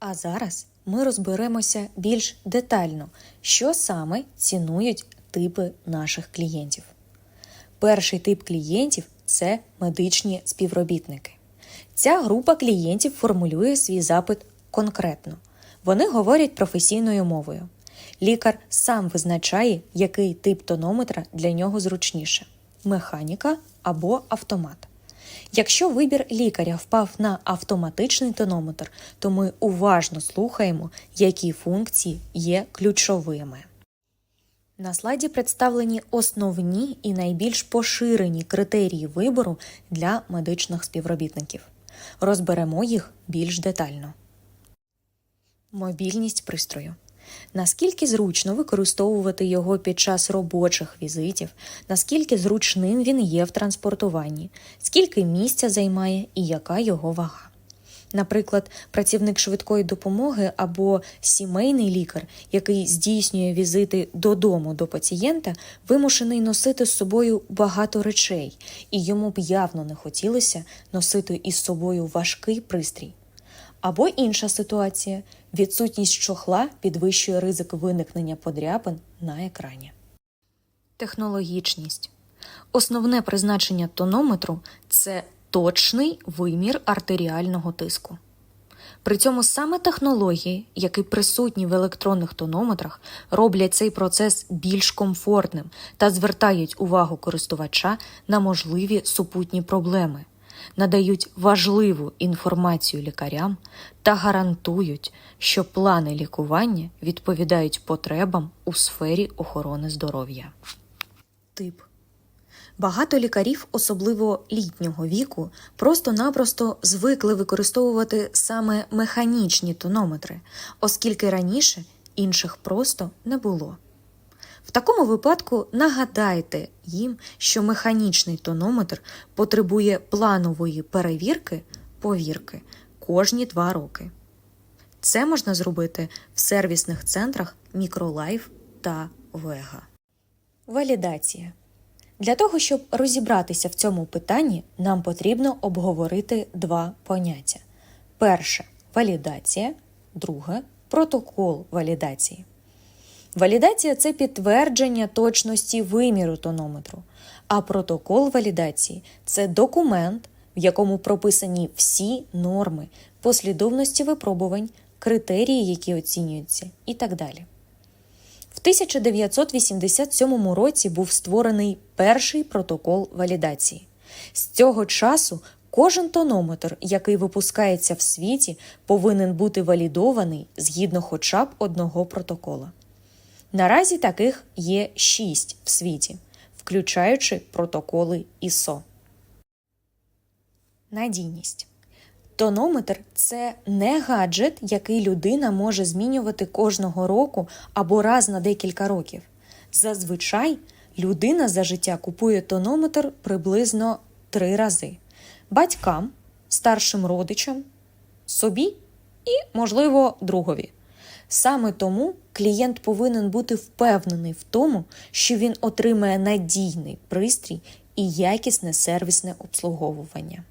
А зараз ми розберемося більш детально, що саме цінують типи наших клієнтів. Перший тип клієнтів це медичні співробітники. Ця група клієнтів формулює свій запит конкретно. Вони говорять професійною мовою. Лікар сам визначає, який тип тонометра для нього зручніше механіка або автомат. Якщо вибір лікаря впав на автоматичний тонометр, то ми уважно слухаємо, які функції є ключовими. На слайді представлені основні і найбільш поширені критерії вибору для медичних співробітників. Розберемо їх більш детально. Мобільність пристрою. Наскільки зручно використовувати його під час робочих візитів, наскільки зручним він є в транспортуванні, скільки місця займає і яка його вага. Наприклад, працівник швидкої допомоги або сімейний лікар, який здійснює візити додому до пацієнта, вимушений носити з собою багато речей, і йому б явно не хотілося носити із собою важкий пристрій. Або інша ситуація відсутність чохла підвищує ризик виникнення подряпин на екрані. Технологічність. Основне призначення тонометру це точний вимір артеріального тиску. При цьому саме технології, які присутні в електронних тонометрах, роблять цей процес більш комфортним та звертають увагу користувача на можливі супутні проблеми, надають важливу інформацію лікарям та гарантують, що плани лікування відповідають потребам у сфері охорони здоров'я. Тип Багато лікарів, особливо літнього віку, просто-напросто звикли використовувати саме механічні тонометри, оскільки раніше інших просто не було. В такому випадку нагадайте їм, що механічний тонометр потребує планової перевірки повірки кожні два роки. Це можна зробити в сервісних центрах Мікролайф та Вега. Валідація. Для того, щоб розібратися в цьому питанні, нам потрібно обговорити два поняття: перше валідація, друге протокол валідації. Валідація це підтвердження точності виміру тонометру, а протокол валідації це документ, в якому прописані всі норми, послідовності випробувань, критерії, які оцінюються, і так далі. В 1987 році був створений перший протокол валідації. З цього часу кожен тонометр, який випускається в світі, повинен бути валідований згідно хоча б одного протокола. Наразі таких є шість в світі, включаючи протоколи ISO. Надійність. Тонометр це не гаджет, який людина може змінювати кожного року або раз на декілька років. Зазвичай людина за життя купує тонометр приблизно три рази: батькам, старшим родичам, собі і, можливо, другові. Саме тому клієнт повинен бути впевнений в тому, що він отримає надійний пристрій і якісне сервісне обслуговування.